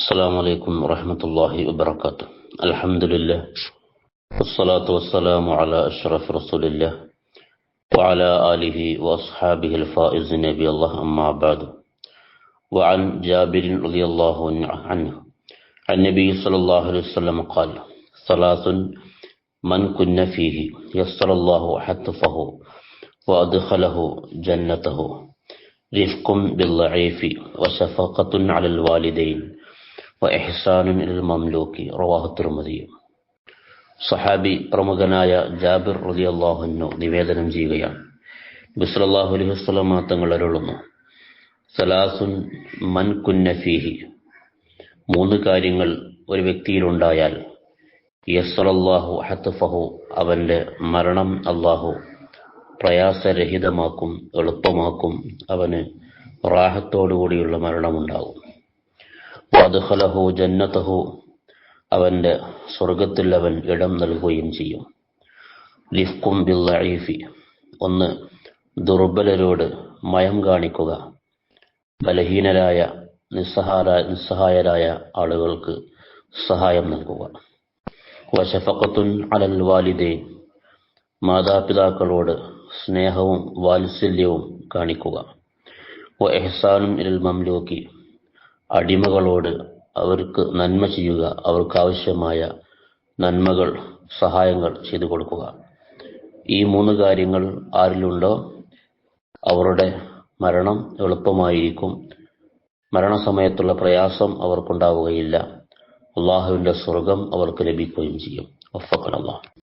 السلام عليكم ورحمة الله وبركاته. الحمد لله. والصلاة والسلام على أشرف رسول الله وعلى آله وأصحابه الفائز نبي الله أما بعد. وعن جابر رضي الله عنه. عن النبي صلى الله عليه وسلم قال ثلاث من كن فيه يسر الله حتفه وأدخله جنته. رفق بالضعيف وشفقة على الوالدين. വഹസാനുൻ ഇൽ മംലൂക്കി റവാഹ് സഹാബി പ്രമുഖനായ ജാബിർ റതി അള്ളാഹുനു നിവേദനം ചെയ്യുകയാണ്. ബിസ്ലാഹു അലൈഹി തങ്ങൾ അരുളുന്നു. സലാസുൻ മൻകുന്നഫീഹി മൂന്ന് കാര്യങ്ങൾ ഒരു വ്യക്തിയിലുണ്ടായാൽ യസ്വലല്ലാഹു ഹത്തഫഹു അവന്റെ മരണം അള്ളാഹു പ്രയാസരഹിതമാക്കും എളുപ്പമാക്കും അവന് റാഹത്തോടുകൂടിയുള്ള മരണമുണ്ടാകും. വദ്ഖലഹു ജന്നതഹു അവന്റെ സ്വർഗത്തിൽ അവൻ ഇടം നൽകുകയും ചെയ്യും. ലിഫ്കും ബില്ലഈഫി ഒന്ന് ദുർബലരോട് മയം കാണിക്കുക. ബലഹീനരായ നിസ്സഹാര നിസ്സഹായരായ ആളുകൾക്ക് സഹായം നൽകുക. വശഫക്കത്തുൻ അലൽ വാലിദേ മാതാപിതാക്കളോട് സ്നേഹവും വാത്സല്യവും കാണിക്കുക. വ എഹ്സാനും ഇൽ മംലൂക്കി. അടിമകളോട് അവർക്ക് നന്മ ചെയ്യുക അവർക്ക് ആവശ്യമായ നന്മകൾ സഹായങ്ങൾ ചെയ്തു കൊടുക്കുക. ഈ മൂന്ന് കാര്യങ്ങൾ ആരിലുണ്ടോ? അവരുടെ മരണം എളുപ്പമായിരിക്കും. മരണസമയത്തുള്ള പ്രയാസം അവർക്കുണ്ടാവുകയില്ല. അള്ളാഹുവിന്റെ സ്വർഗം അവർക്ക് ലഭിക്കുകയും ചെയ്യും. ഒഫക്കനല്ല